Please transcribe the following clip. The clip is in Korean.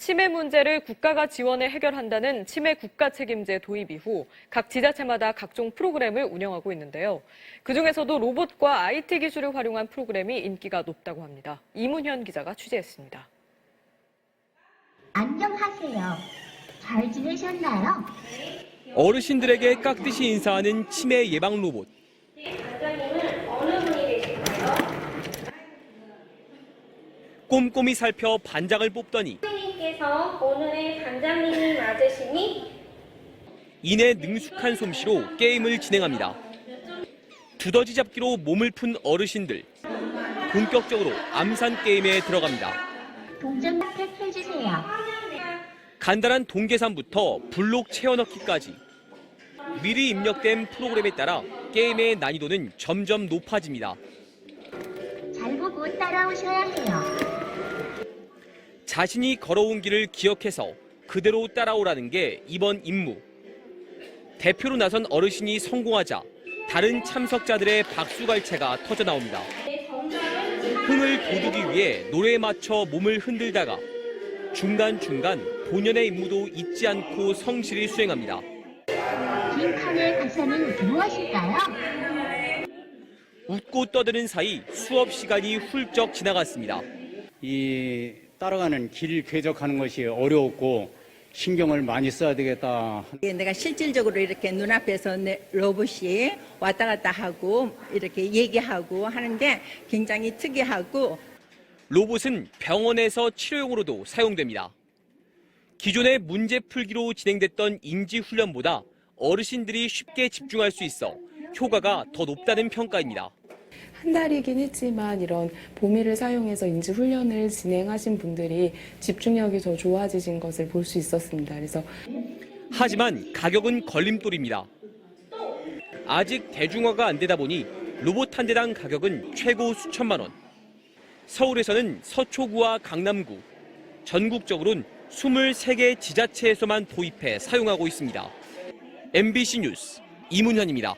치매 문제를 국가가 지원해 해결한다는 치매 국가 책임제 도입 이후 각 지자체마다 각종 프로그램을 운영하고 있는데요. 그중에서도 로봇과 IT 기술을 활용한 프로그램이 인기가 높다고 합니다. 이문현 기자가 취재했습니다. 안녕하세요. 잘 지내셨나요? 어르신들에게 깍듯이 인사하는 치매 예방 로봇. 꼼꼼히 살펴 반장을 뽑더니 선생님께서 오늘의 반장님이 맞으시니 이내 능숙한 솜씨로 게임을 진행합니다. 두더지 잡기로 몸을 푼 어르신들. 본격적으로 암산 게임에 들어갑니다. 동전 선택해주세요. 간단한 동계산부터 블록 채워넣기까지. 미리 입력된 프로그램에 따라 게임의 난이도는 점점 높아집니다. 잘 보고 따라오셔야 해요. 자신이 걸어온 길을 기억해서 그대로 따라오라는 게 이번 임무. 대표로 나선 어르신이 성공하자 다른 참석자들의 박수갈채가 터져 나옵니다. 흥을 돋우기 위해 노래에 맞춰 몸을 흔들다가 중간중간 본연의 임무도 잊지 않고 성실히 수행합니다. 긴 칸의 가사는 무엇일까요? 웃고 떠드는 사이 수업 시간이 훌쩍 지나갔습니다. 이 따라가는 길 궤적하는 것이 어려웠고 신경을 많이 써야 되겠다. 예, 내가 실질적으로 이렇게 눈앞에서 내 로봇이 왔다 갔다 하고 이렇게 얘기하고 하는데 굉장히 특이하고 로봇은 병원에서 치료용으로도 사용됩니다. 기존의 문제 풀기로 진행됐던 인지 훈련보다 어르신들이 쉽게 집중할 수 있어 효과가 더 높다는 평가입니다. 한 달이긴 했지만 이런 보미를 사용해서 인지 훈련을 진행하신 분들이 집중력이 더 좋아지신 것을 볼 수 있었습니다. 그래서 하지만 가격은 걸림돌입니다. 아직 대중화가 안 되다 보니 로봇 한 대당 가격은 최고 수천만 원. 서울에서는 서초구와 강남구, 전국적으로는 23개 지자체에서만 도입해 사용하고 있습니다. MBC 뉴스 이문현입니다.